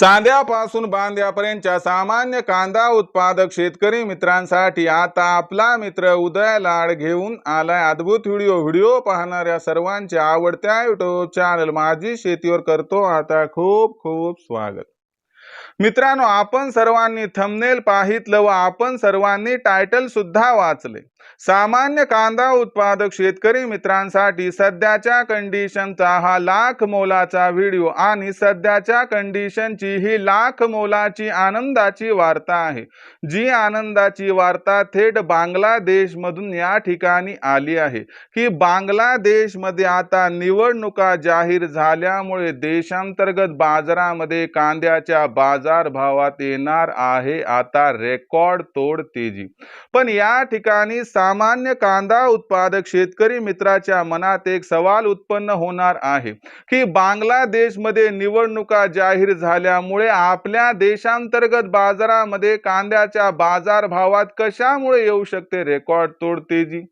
चांद्यापासून बांद्यापर्यंतच्या सामान्य कांदा उत्पादक शेतकरी मित्रांसाठी आता आपला मित्र उदय लाड घेऊन आलाय. अद्भुत व्हिडिओ व्हिडिओ पाहणाऱ्या सर्वांच्या आवडत्या युट्यूब चॅनल माझी शेतीवर करतो. आता खूप खूप स्वागत. मित्रांनो आपण सर्वांनी थंबनेल पाहितलं व आपण सर्वांनी टायटल सुद्धा वाचले. सामान्य कांदा उत्पादक शेतकरी मित्रांसाठी सध्याच्या कंडिशनचा हा लाख मोलाचा व्हिडिओ आणि सध्याच्या कंडिशनची ही लाख मोलाची आनंदाची वार्ता आहे. जी आनंदाची वार्ता थेट बांगलादेशमधून या ठिकाणी आली आहे. की बांगलादेशमध्ये आता निवडणुका जाहीर झाल्यामुळे देशांतर्गत बाजारामध्ये कांद्याच्या बाजारभावात येणार आहे आता रेकॉर्ड तोड तेजी पण या ठिकाणी सामान्य कांदा उत्पादक शेतकरी मित्राच्या मनात एक सवाल उत्पन्न होणार आहे की बांगलादेशमध्ये निवडणुका जाहीर झाल्यामुळे आपल्या देशांतर्गत बाजारामध्ये कांद्याच्या बाजारभावात कशामुळे येऊ शकते रेकॉर्ड तोड तेजी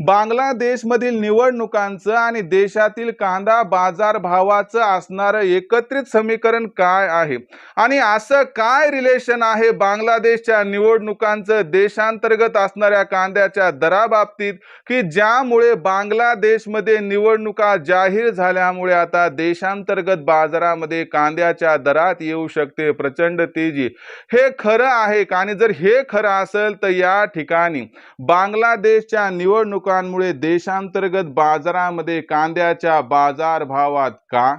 बांगलादेशमधील निवडणुकांचं आणि देशातील कांदा बाजारभावाचं असणारं एकत्रित समीकरण काय आहे? आणि असं काय रिलेशन आहे बांगलादेशच्या निवडणुकांचं देशांतर्गत असणाऱ्या कांद्याच्या दराबाबतीत की ज्यामुळे बांगलादेशमध्ये निवडणुका जाहीर झाल्यामुळे आता देशांतर्गत बाजारामध्ये कांद्याच्या दरात येऊ शकते प्रचंड तेजी. हे खरं आहे का? आणि जर हे खरं असेल तर या ठिकाणी बांगलादेशच्या निवडणुकांमुळे देशांतर्गत बाजारामध्ये कांद्याच्या बाजार भावात का?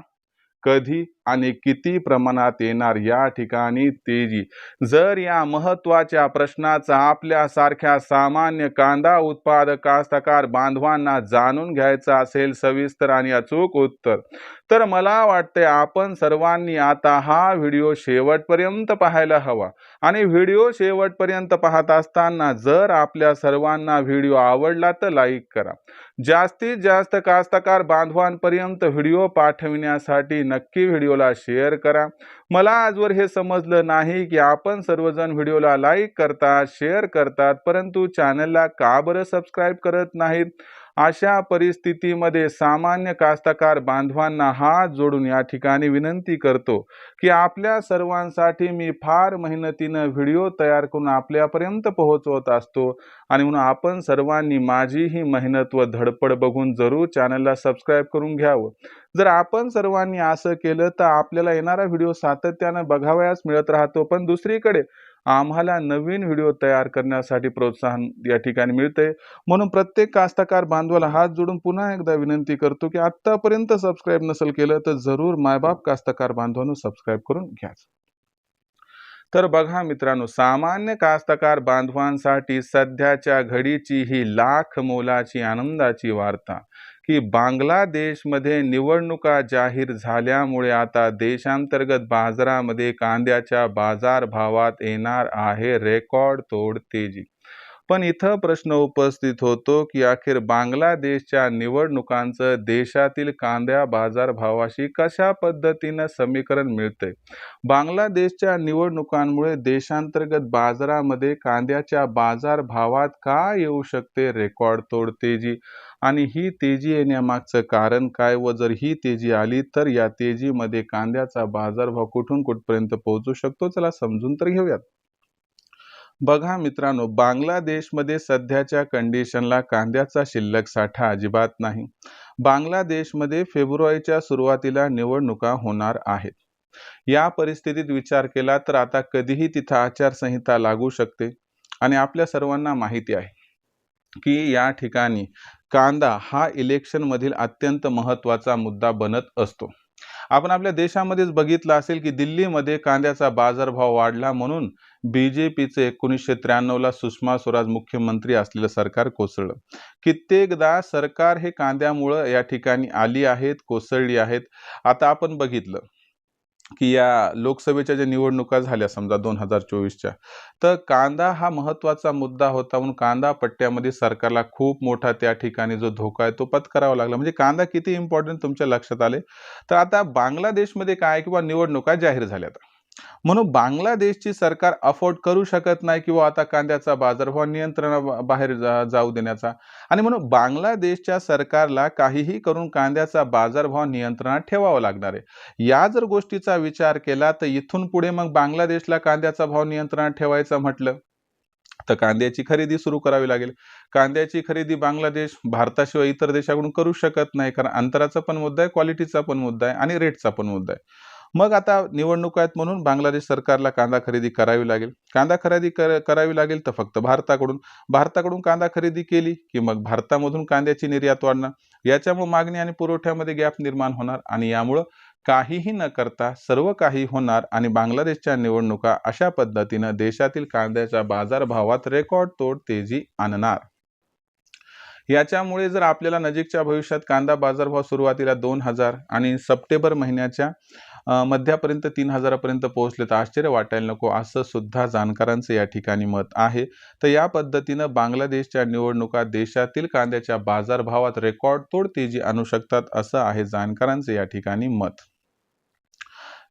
कधी? आणि किती प्रमाणात येणार या ठिकाणी तेजी. जर या महत्त्वाच्या प्रश्नाचा आपल्यासारख्या सामान्य कांदा उत्पादक कास्तकार बांधवांना जाणून घ्यायचा असेल सविस्तर आणि अचूक उत्तर तर मला वाटते आपण सर्वांनी आता हा व्हिडिओ शेवटपर्यंत पाहायला हवा. आणि व्हिडिओ शेवटपर्यंत पाहत असताना जर आपल्या सर्वांना व्हिडिओ आवडला तर लाईक करा. जास्तीत जास्त कास्तकार बांधवांपर्यंत व्हिडिओ पाठविण्यासाठी नक्की व्हिडिओ व्हिडिओला शेअर करा. मला आजवर हे समजलं नाही की आपण सर्वजण व्हिडिओला लाईक करतात शेअर करतात परंतु चॅनलला का बरं सबस्क्राईब करत नाहीत? अशा परिस्थितीमध्ये सामान्य कास्तकार बांधवांना हात जोडून या ठिकाणी विनंती करतो की आपल्या सर्वांसाठी मी फार मेहनतीनं व्हिडिओ तयार करून आपल्यापर्यंत पोहोचवत असतो आणि म्हणून आपण सर्वांनी माझी ही मेहनत व धडपड बघून जरूर चॅनलला सबस्क्राईब करून घ्यावं. जर आपण सर्वांनी असं केलं तर आपल्याला येणारा व्हिडिओ सातत्यानं बघावयास मिळत राहतो. पण दुसरीकडे आम्हाला नवीन व्हिडिओ तयार करण्यासाठी प्रोत्साहन या ठिकाणी मिळते म्हणून प्रत्येक कास्तकार बांधवाला हात जोडून पुन्हा एकदा विनंती करतो की आत्तापर्यंत सबस्क्राईब नसेल केलं तर जरूर मायबाप कास्तकार बांधवांनो सबस्क्राईब करून घ्याच. तर बघा मित्रांनो सामान्य कास्तकार बांधवांसाठी सध्याच्या घडीची ही लाख मोलाची आनंदाची वार्ता. की बांगलादेशमध्ये निवडणुका जाहीर झाल्यामुळे आता देशांतर्गत बाजारामध्ये कांद्याच्या बाजारभावात येणार आहे रेकॉर्ड तोड तेजी पण इथं प्रश्न उपस्थित होतो की अखेर बांगलादेशच्या निवडणुकांचं देशातील कांद्या बाजारभावाशी कशा पद्धतीनं समीकरण मिळतंय? बांगलादेशच्या निवडणुकांमुळे देशांतर्गत बाजारामध्ये कांद्याच्या बाजारभावात का येऊ शकते रेकॉर्ड तोड तेजी? आणि ही तेजी येण्यामागचं कारण काय व जर ही तेजी आली तर या तेजीमध्ये कांद्याचा बाजारभाव कुठून कुठपर्यंत पोहोचू शकतो? चला समजून तर घेऊयात. बघा मित्रांनो बांगलादेशमध्ये सध्याच्या कंडिशनला कांद्याचा शिल्लक साठा अजिबात नाही. बांगलादेशमध्ये फेब्रुवारीच्या सुरुवातीला निवडणुका होणार आहेत. या परिस्थितीत विचार केला तर आता कधीही तिथं आचारसंहिता लागू शकते आणि आपल्या सर्वांना माहिती आहे की या ठिकाणी कांदा हा इलेक्शनमधील अत्यंत महत्त्वाचा मुद्दा बनत असतो. आपण आपल्या देशामध्येच बघितलं असेल की दिल्लीमध्ये कांद्याचा बाजारभाव वाढला म्हणून बी जे पीचं एकोणीसशे त्र्याण्णवला सुषमा स्वराज मुख्यमंत्री असलेलं सरकार कोसळलं. कित्येकदा सरकार हे कांद्यामुळं या ठिकाणी आली आहेत कोसळली आहेत. आता आपण बघितलं की या लोकसभेच्या ज्या निवडणुका झाल्या समजा दोन हजार चोवीसच्या तर कांदा हा महत्त्वाचा मुद्दा होता म्हणून कांदा पट्ट्यामध्ये सरकारला खूप मोठा त्या ठिकाणी जो धोका आहे तो पत्करावा लागला. म्हणजे कांदा किती इम्पॉर्टंट तुमच्या लक्षात आले? तर आता बांगलादेशमध्ये काय किंवा निवडणुका जाहीर झाल्यात म्हणून बांगलादेशची सरकार अफोर्ड करू शकत नाही किंवा आता कांद्याचा बाजारभाव नियंत्रणाबाहेर जा- जाऊ देण्याचा. आणि म्हणून बांगलादेशच्या सरकारला काहीही करून कांद्याचा बाजारभाव नियंत्रणात ठेवावा लागणार आहे. या जर गोष्टीचा विचार केला तर इथून पुढे मग बांगलादेशला कांद्याचा भाव नियंत्रणात ठेवायचा म्हटलं तर कांद्याची खरेदी सुरू करावी लागेल. कांद्याची खरेदी बांगलादेश भारताशिवाय इतर देशाकडून करू शकत नाही कारण अंतराचा पण मुद्दा आहे क्वालिटीचा पण मुद्दा आहे आणि रेटचा पण मुद्दा आहे. मग आता निवडणूक आहेत म्हणून बांगलादेश सरकारला कांदा खरेदी करावी लागेल. कांदा खरेदी कर करावी लागेल तर फक्त भारताकडून. भारताकडून कांदा खरेदी केली की मग भारतामधून कांद्याची निर्यात वाढणार. याच्यामुळे मागणी आणि पुरवठ्यामध्ये गॅप निर्माण होणार आणि यामुळं काहीही न करता सर्व काही होणार आणि बांगलादेशच्या निवडणुका अशा पद्धतीनं देशातील कांद्याच्या बाजारभावात रेकॉर्ड तोड तेजी आणणार. याच्यामुळे जर आपल्याला नजीकच्या भविष्यात कांदा बाजारभाव सुरुवातीला दोन हजार आणि सप्टेंबर महिन्याच्या मध्यापर्यंत तीन हजारापर्यंत पोहोचले तर आश्चर्य वाटायला नको. असं सुद्धा जाणकारांचं या ठिकाणी मत आहे. तर या पद्धतीनं बांगलादेशच्या निवडणुका देशातील कांद्याच्या बाजारभावात रेकॉर्ड तोड तेजी आणू शकतात असं आहे जाणकारांचं या ठिकाणी मत.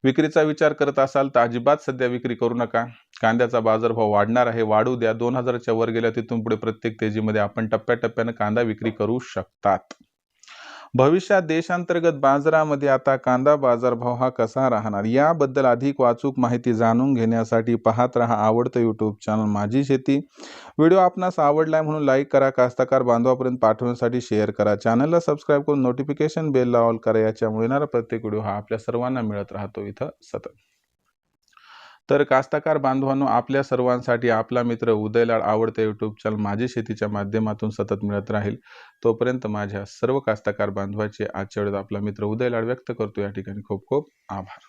विक्रीचा विचार करत असाल तर अजिबात सध्या विक्री करू नका. कांद्याचा बाजारभाव वाढणार आहे. वाढू द्या. दोन हजारच्या वर गेल्या तिथून पुढे प्रत्येक तेजीमध्ये आपण टप्प्याटप्प्यानं कांदा विक्री करू शकतात. भविष्यात देशांतर्गत बाजारामध्ये आता कांदा बाजारभाव हा कसा राहणार? याबद्दल अधिक वाचूक माहिती जाणून घेण्यासाठी पाहत रहा आवडतं यूट्यूब चॅनल माझी शेती. व्हिडिओ आपणास आवडलाय म्हणून लाईक करा कास्तकार बांधवापर्यंत पाठवण्यासाठी शेअर करा. चॅनलला सबस्क्राईब करून नोटिफिकेशन बेलला ऑल करा याच्यामुळे येणारा प्रत्येक व्हिडिओ हा आपल्या सर्वांना मिळत राहतो. इथं सतत. तर कास्तकार बांधवांनो आपल्या सर्वांसाठी आपला मित्र उदयलाड आवडते यूट्यूब चॅनल माझी शेतीच्या माध्यमातून सतत मिळत राहील. तोपर्यंत माझ्या सर्व कास्तकार बांधवाचे आजच्या वेळेत आपला मित्र उदयलाड व्यक्त करतो. या ठिकाणी खूप खूप आभार.